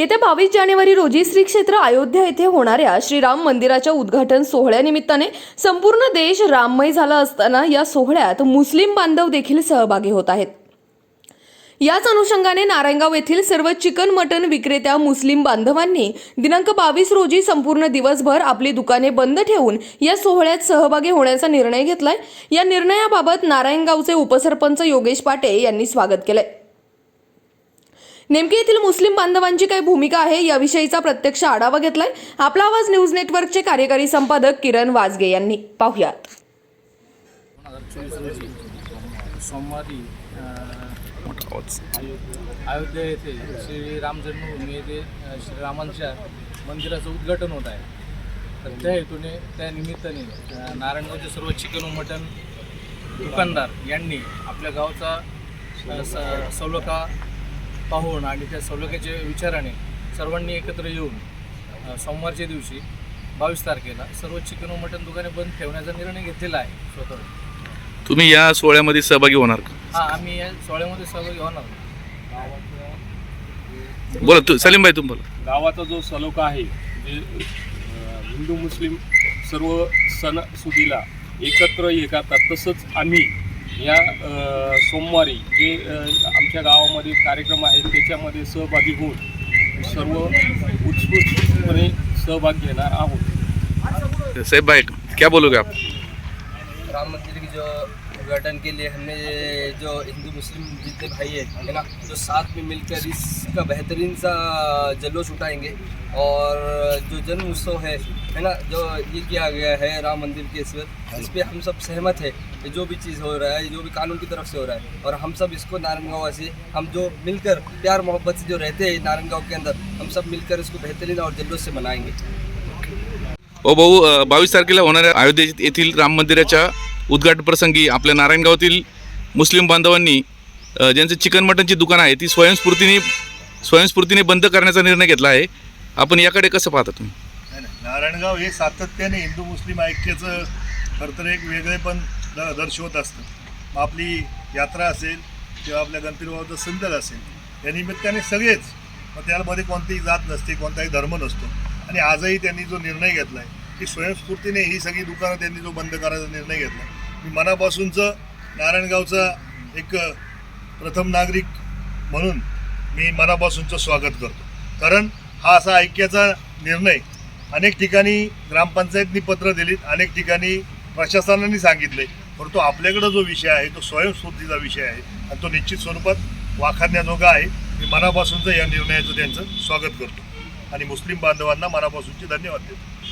येत्या बावीस जानेवारी रोजी श्री क्षेत्र अयोध्या येथे होणाऱ्या श्रीराम मंदिराच्या उद्घाटन सोहळ्यानिमित्ताने संपूर्ण देश राममय झाला असताना या सोहळ्यात मुस्लिम बांधव देखील सहभागी होत आहेत. याच अनुषंगाने नारायणगाव येथील सर्व चिकन मटन विक्रेत्या मुस्लिम बांधवांनी दिनांक बावीस रोजी संपूर्ण दिवसभर आपली दुकाने बंद ठेवून या सोहळ्यात सहभागी होण्याचा निर्णय घेतलाय. या निर्णयाबाबत नारायणगावचे उपसरपंच योगेश पाटे यांनी स्वागत केलंय. नेमकी येथील मुस्लिम बांधवांची काय भूमिका आहे याविषयीचा प्रत्यक्ष आढावा घेतलाय. आपला आवाज न्यूज नेटवर्कचे कार्यकारी संपादक किरण वाजगे यांनी. पाहुयात. सोमवारी अयोध्या येथे श्री राम जन्मभूमी येथे श्रीरामांच्या मंदिराचं उद्घाटन होत आहे. तर त्या हेतूने त्या निमित्ताने नारायणगावचे सर्व चिकन व दुकानदार यांनी आपल्या गावचा अ, स पाहून आणि त्या सौलकाच्या विचाराने सर्वांनी एकत्र येऊन सोमवारच्या दिवशी बावीस तारखेला सर्व चिकन व मटण दुकाने बंद ठेवण्याचा निर्णय घेतलेला आहे स्वतः तुम्ही या सोहळ्यामध्ये सहभागी होणार का? हा आम्ही या सोहळ्यामध्ये सहभागी होणार. बोला तू सलीम भाई तुम्ही बोला. गावाचा जो सलोखा आहे जे अं, हिंदू मुस्लिम सर्व सणसुदीला एकत्र हे करतात तसंच आम्ही या सोमवारी जे आमच्या गावामध्ये कार्यक्रम आहेत त्याच्यामध्ये सहभागी होऊन सर्व उत्स्फूर्तपणे सहभाग घेणार आहोत. साहेब भाई क्या बोलोगे आप? राम मंदिर की जो उद्घाटन के लिए हमने जो हिंदू मुस्लिम जितने भाई हैं, है ना, जो साथ में मिलकर इसका बेहतरीन सा जल्लोश उठाएँगे और जो जन्म उत्सव है है ना, जो ये किया गया है राम मंदिर के इस पर इस पर हम सब सहमत है कि जो भी चीज़ हो रहा है, जो भी कानून की तरफ़ से हो रहा है और हम सब इसको नारायणगाँव वासी, हम जो मिलकर प्यार मोहब्बत से जो रहते हैं नारायणगाँव के अंदर, हम सब मिलकर इसको बेहतरीन और जल्लोष से मनाएँगे। ओ भाऊ बावीस तारखेला होणाऱ्या अयोध्या राम मंदिराच्या उद्घाटन प्रसंगी आपल्या नारायणगावातील मुस्लिम बांधवांनी ज्यांचे ज्यांचं चिकन मटनची दुकानं आहे ती स्वयंस्फूर्तीने स्वयंस्फूर्तीने बंद करण्याचा निर्णय घेतला आहे. आपण याकडे कसं पाहता तुम्ही? नाही, नारायणगाव हे सातत्याने हिंदू मुस्लिम ऐक्याचं खरं तर एक वेगळेपण द दर्शवत असतं. मग आपली यात्रा असेल किंवा आपल्या गणपतीबाबाचं सिंदल संदल असेल या निमित्ताने सगळेच मग त्यामध्ये कोणतीही जात नसते कोणताही धर्म नसतो. आणि आजही त्यांनी जो निर्णय घेतला आहे की स्वयंस्फूर्तीने ही सगळी दुकानं त्यांनी जो बंद करायचा निर्णय घेतला मी मनापासूनचं नारायणगावचा एक प्रथम नागरिक म्हणून मी मनापासूनचं स्वागत करतो. कारण हा असा ऐक्याचा निर्णय अनेक ठिकाणी ग्रामपंचायतनी पत्र दिलीत अनेक ठिकाणी प्रशासनाने सांगितले. परंतु आपल्याकडं जो विषय आहे तो स्वयंस्फूर्तीचा विषय आहे आणि तो निश्चित स्वरूपात वाखाणण्याजोगा आहे. मी मनापासूनचं या निर्णयाचं त्यांचं स्वागत करतो. आणि मुस्लिम बांधवांना मनापासूनचे धन्यवाद देतो.